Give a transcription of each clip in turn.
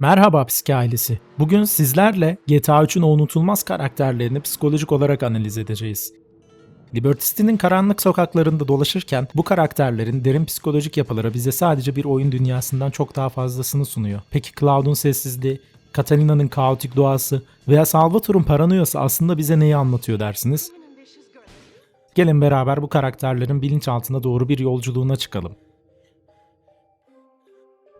Merhaba Psiki ailesi. Bugün sizlerle GTA 3'ün o unutulmaz karakterlerini psikolojik olarak analiz edeceğiz. Liberty City'nin karanlık sokaklarında dolaşırken bu karakterlerin derin psikolojik yapıları bize sadece bir oyun dünyasından çok daha fazlasını sunuyor. Peki Cloud'un sessizliği, Catalina'nın kaotik doğası veya Salvatore'un paranoyası aslında bize neyi anlatıyor dersiniz? Gelin beraber bu karakterlerin bilinçaltına doğru bir yolculuğuna çıkalım.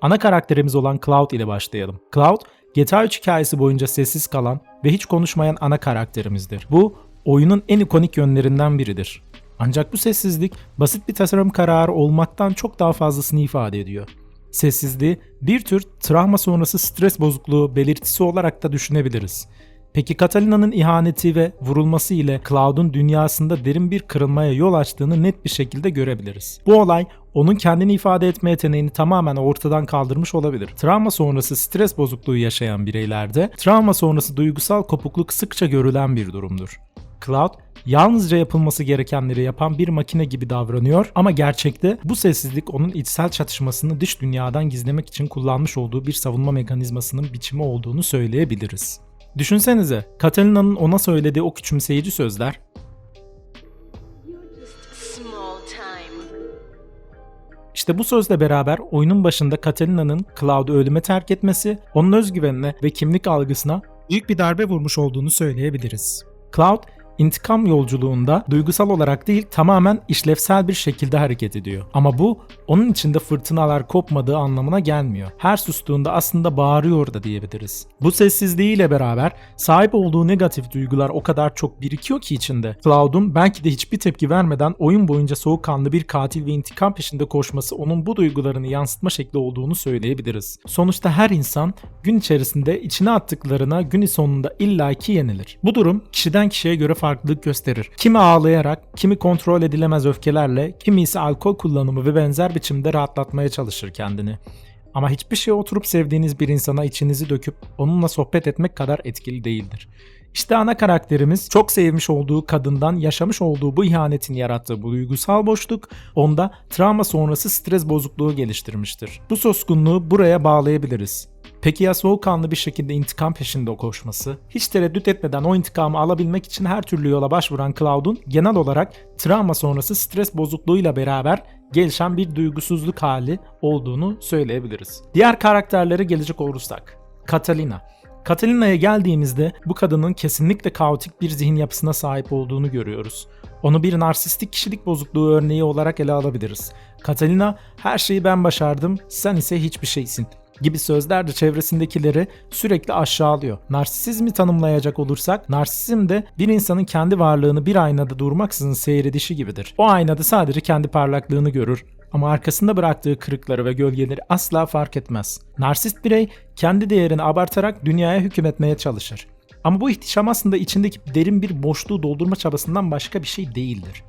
Ana karakterimiz olan Cloud ile başlayalım. Cloud, GTA 3 hikayesi boyunca sessiz kalan ve hiç konuşmayan ana karakterimizdir. Bu, oyunun en ikonik yönlerinden biridir. Ancak bu sessizlik basit bir tasarım kararı olmaktan çok daha fazlasını ifade ediyor. Sessizliği bir tür travma sonrası stres bozukluğu belirtisi olarak da düşünebiliriz. Peki Catalina'nın ihaneti ve vurulması ile Cloud'un dünyasında derin bir kırılmaya yol açtığını net bir şekilde görebiliriz. Bu olay onun kendini ifade etme yeteneğini tamamen ortadan kaldırmış olabilir. Travma sonrası stres bozukluğu yaşayan bireylerde travma sonrası duygusal kopukluk sıkça görülen bir durumdur. Cloud yalnızca yapılması gerekenleri yapan bir makine gibi davranıyor ama gerçekte bu sessizlik onun içsel çatışmasını dış dünyadan gizlemek için kullanmış olduğu bir savunma mekanizmasının biçimi olduğunu söyleyebiliriz. Düşünsenize, Catalina'nın ona söylediği o küçümseyici sözler İşte bu sözle beraber oyunun başında Catalina'nın Cloud'u ölüme terk etmesi, onun özgüvenine ve kimlik algısına büyük bir darbe vurmuş olduğunu söyleyebiliriz. Cloud, intikam yolculuğunda duygusal olarak değil tamamen işlevsel bir şekilde hareket ediyor. Ama bu onun içinde fırtınalar kopmadığı anlamına gelmiyor. Her sustuğunda aslında bağırıyor da diyebiliriz. Bu sessizliğiyle beraber sahip olduğu negatif duygular o kadar çok birikiyor ki içinde. Cloud'un belki de hiçbir tepki vermeden oyun boyunca soğukkanlı bir katil ve intikam peşinde koşması onun bu duygularını yansıtma şekli olduğunu söyleyebiliriz. Sonuçta her insan gün içerisinde içine attıklarına gün sonunda illaki yenilir. Bu durum kişiden kişiye göre farklılık gösterir. Kimi ağlayarak, kimi kontrol edilemez öfkelerle, kimi ise alkol kullanımı ve benzer biçimde rahatlatmaya çalışır kendini. Ama hiçbir şeye oturup sevdiğiniz bir insana içinizi döküp onunla sohbet etmek kadar etkili değildir. İşte ana karakterimiz çok sevmiş olduğu kadından yaşamış olduğu bu ihanetin yarattığı bu duygusal boşluk onda travma sonrası stres bozukluğu geliştirmiştir. Bu soskunluğu buraya bağlayabiliriz. Peki ya soğukkanlı bir şekilde intikam peşinde koşması? Hiç tereddüt etmeden o intikamı alabilmek için her türlü yola başvuran Cloud'un genel olarak travma sonrası stres bozukluğuyla beraber gelişen bir duygusuzluk hali olduğunu söyleyebiliriz. Diğer karakterlere gelecek olursak. Catalina. Catalina'ya geldiğimizde bu kadının kesinlikle kaotik bir zihin yapısına sahip olduğunu görüyoruz. Onu bir narsistik kişilik bozukluğu örneği olarak ele alabiliriz. Catalina, her şeyi ben başardım, sen ise hiçbir şeysin gibi sözler de çevresindekileri sürekli aşağılıyor. Narsisizmi tanımlayacak olursak, narsizm de bir insanın kendi varlığını bir aynada durmaksızın seyredişi gibidir. O aynada sadece kendi parlaklığını görür ama arkasında bıraktığı kırıkları ve gölgeleri asla fark etmez. Narsist birey kendi değerini abartarak dünyaya hükmetmeye çalışır. Ama bu ihtişam aslında içindeki derin bir boşluğu doldurma çabasından başka bir şey değildir.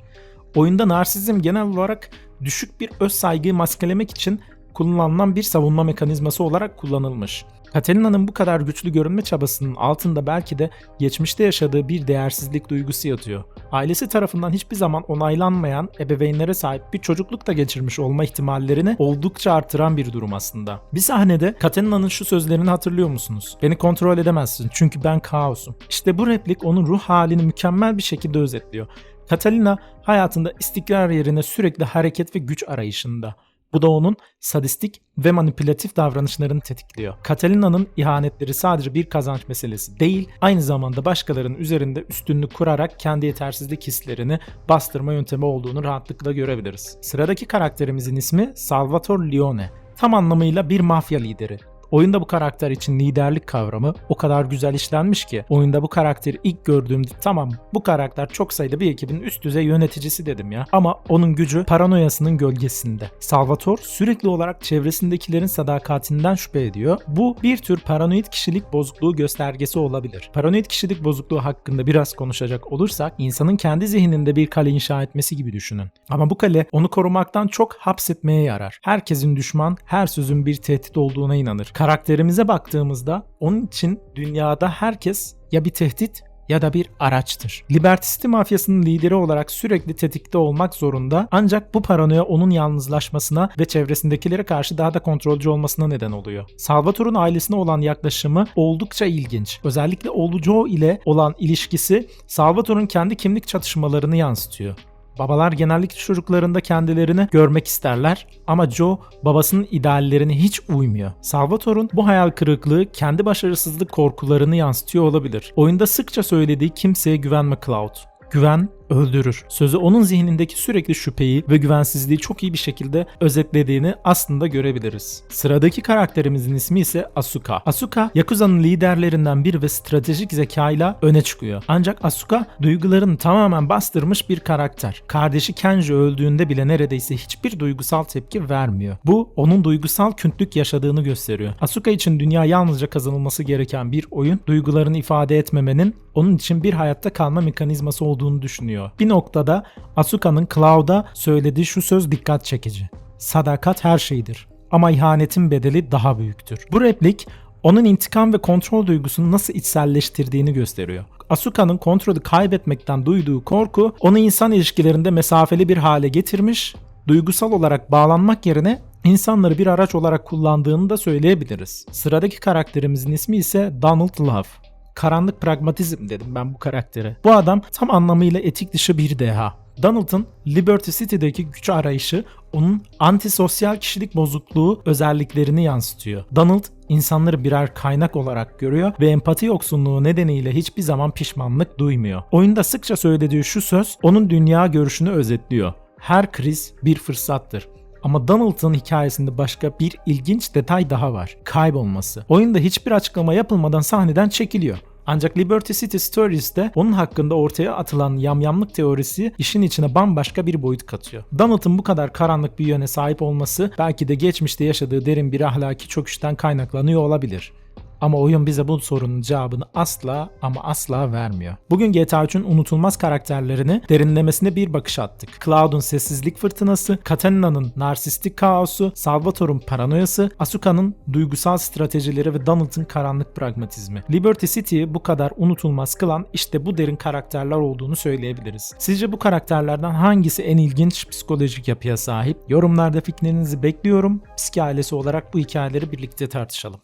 Oyunda narsizm genel olarak düşük bir öz saygıyı maskelemek için kullanılan bir savunma mekanizması olarak kullanılmış. Catalina'nın bu kadar güçlü görünme çabasının altında belki de geçmişte yaşadığı bir değersizlik duygusu yatıyor. Ailesi tarafından hiçbir zaman onaylanmayan ebeveynlere sahip bir çocukluk da geçirmiş olma ihtimallerini oldukça artıran bir durum aslında. Bir sahnede Catalina'nın şu sözlerini hatırlıyor musunuz? Beni kontrol edemezsin çünkü ben kaosum. İşte bu replik onun ruh halini mükemmel bir şekilde özetliyor. Catalina hayatında istikrar yerine sürekli hareket ve güç arayışında. Bu da onun sadistik ve manipülatif davranışlarını tetikliyor. Catalina'nın ihanetleri sadece bir kazanç meselesi değil, aynı zamanda başkalarının üzerinde üstünlük kurarak kendi yetersizlik hislerini bastırma yöntemi olduğunu rahatlıkla görebiliriz. Sıradaki karakterimizin ismi Salvatore Leone. Tam anlamıyla bir mafya lideri. Oyunda bu karakter için liderlik kavramı o kadar güzel işlenmiş ki oyunda bu karakteri ilk gördüğümde tamam bu karakter çok sayıda bir ekibin üst düzey yöneticisi dedim ya. Ama onun gücü paranoyasının gölgesinde. Salvatore sürekli olarak çevresindekilerin sadakatinden şüphe ediyor. Bu bir tür paranoid kişilik bozukluğu göstergesi olabilir. Paranoid kişilik bozukluğu hakkında biraz konuşacak olursak insanın kendi zihninde bir kale inşa etmesi gibi düşünün. Ama bu kale onu korumaktan çok hapsetmeye yarar. Herkesin düşman, her sözün bir tehdit olduğuna inanır karakterimize baktığımızda onun için dünyada herkes ya bir tehdit ya da bir araçtır. Liberty City mafyasının lideri olarak sürekli tetikte olmak zorunda ancak bu paranoya onun yalnızlaşmasına ve çevresindekilere karşı daha da kontrolcü olmasına neden oluyor. Salvatore'un ailesine olan yaklaşımı oldukça ilginç. Özellikle oğlu Joe ile olan ilişkisi Salvatore'un kendi kimlik çatışmalarını yansıtıyor. Babalar genellikle çocuklarında kendilerini görmek isterler ama Joe babasının ideallerine hiç uymuyor. Salvatore'un bu hayal kırıklığı kendi başarısızlık korkularını yansıtıyor olabilir. Oyunda sıkça söylediği kimseye güvenme Cloud. Güven öldürür. Sözü onun zihnindeki sürekli şüpheyi ve güvensizliği çok iyi bir şekilde özetlediğini aslında görebiliriz. Sıradaki karakterimizin ismi ise Asuka. Asuka, Yakuza'nın liderlerinden biri ve stratejik zekayla öne çıkıyor. Ancak Asuka duygularını tamamen bastırmış bir karakter. Kardeşi Kenji öldüğünde bile neredeyse hiçbir duygusal tepki vermiyor. Bu onun duygusal küntük yaşadığını gösteriyor. Asuka için dünya yalnızca kazanılması gereken bir oyun, duygularını ifade etmemenin onun için bir hayatta kalma mekanizması olduğunu düşünüyor. Bir noktada Asuka'nın Cloud'a söylediği şu söz dikkat çekici. Sadakat her şeydir ama ihanetin bedeli daha büyüktür. Bu replik onun intikam ve kontrol duygusunu nasıl içselleştirdiğini gösteriyor. Asuka'nın kontrolü kaybetmekten duyduğu korku onu insan ilişkilerinde mesafeli bir hale getirmiş, duygusal olarak bağlanmak yerine insanları bir araç olarak kullandığını da söyleyebiliriz. Sıradaki karakterimizin ismi ise Donald Love. Karanlık pragmatizm dedim ben bu karaktere. Bu adam tam anlamıyla etik dışı bir deha. Donald'ın Liberty City'deki güç arayışı onun antisosyal kişilik bozukluğu özelliklerini yansıtıyor. Donald insanları birer kaynak olarak görüyor ve empati yoksunluğu nedeniyle hiçbir zaman pişmanlık duymuyor. Oyunda sıkça söylediği şu söz onun dünya görüşünü özetliyor. Her kriz bir fırsattır. Ama Donald'ın hikayesinde başka bir ilginç detay daha var. Kaybolması. Oyunda hiçbir açıklama yapılmadan sahneden çekiliyor. Ancak Liberty City Stories'te onun hakkında ortaya atılan yamyamlık teorisi işin içine bambaşka bir boyut katıyor. Donald'ın bu kadar karanlık bir yöne sahip olması belki de geçmişte yaşadığı derin bir ahlaki çöküşten kaynaklanıyor olabilir. Ama oyun bize bu sorunun cevabını asla ama asla vermiyor. Bugün GTA 3'ün unutulmaz karakterlerini derinlemesine bir bakış attık. Cloud'un sessizlik fırtınası, Katarina'nın narsistik kaosu, Salvatore'un paranoyası, Asuka'nın duygusal stratejileri ve Donald'ın karanlık pragmatizmi. Liberty City'yi bu kadar unutulmaz kılan işte bu derin karakterler olduğunu söyleyebiliriz. Sizce bu karakterlerden hangisi en ilginç psikolojik yapıya sahip? Yorumlarda fikirlerinizi bekliyorum. Psiki ailesi olarak bu hikayeleri birlikte tartışalım.